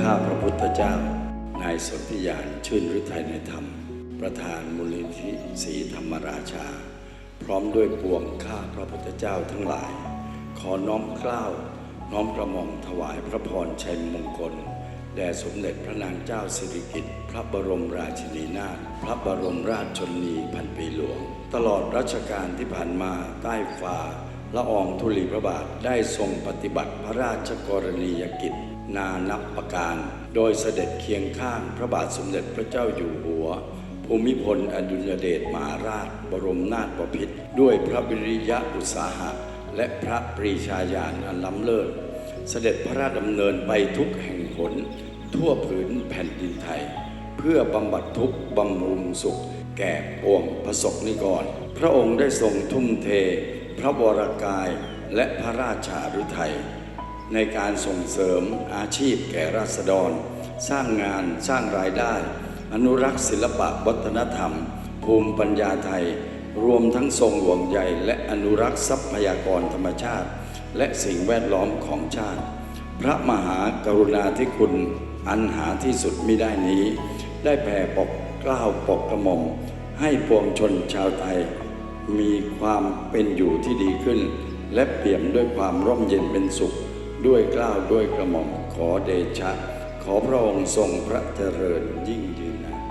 ข้าพระพุทธเจ้า นายสนธิยานชื่นฤทัยในธรรม ประธานมูลนิธิศรีธรรมราชา พร้อมด้วยปวงข้าพระพุทธเจ้าทั้งหลาย ขอน้อมเกล้า น้อมกระหม่อมถวายพระพรชัยมงคลแด่สมเด็จพระนางเจ้าสิริกิติ์พระบรมราชินีนาถพระบรมราชชนนีพันปีหลวง ตลอดรัชกาลที่ผ่านมาใต้ฝ่าละอองธุลีพระบาทได้ทรงปฏิบัติพระราชกรณียกิจ นานับประการ โดยเสด็จเคียงข้างพระบาทสมเด็จพระเจ้าอยู่หัว ภูมิพลอดุลยเดชมหาราช บรมนาถบพิตรด้วยพระวิริยะอุตสาหะ และพระปรีชาญาณอันล้ำเลิศ เสด็จพระราชดำเนินไปทุกแห่งหน ทั่วผืนแผ่นดินไทย เพื่อบำบัดทุกข์บำรุงสุข แก่ปวงประสบนิกร พระองค์ได้ทรงทุ่มเท พระวรกายและพระราชาฤทัย ในการส่งเสริมอาชีพแก่ราษฎร สร้างงานสร้างรายได้ อนุรักษ์ศิลปะวัฒนธรรม ภูมิปัญญาไทย รวมทั้งทรงห่วงใยและอนุรักษ์ทรัพยากรธรรมชาติ และสิ่งแวดล้อมของชาติ พระมหากรุณาธิคุณอันหาที่สุดมิได้นี้ ได้แผ่ปกกล้าวปกกระหม่อมให้ปวงชนชาวไทย มีความเป็นอยู่ที่ดีขึ้น และเปี่ยมด้วยความร่มเย็นเป็นสุข ด้วยเกล้าวด้วยกระหม่อมขอเดชะ ขอพระองค์ทรงพระเจริญยิ่งยืนนาน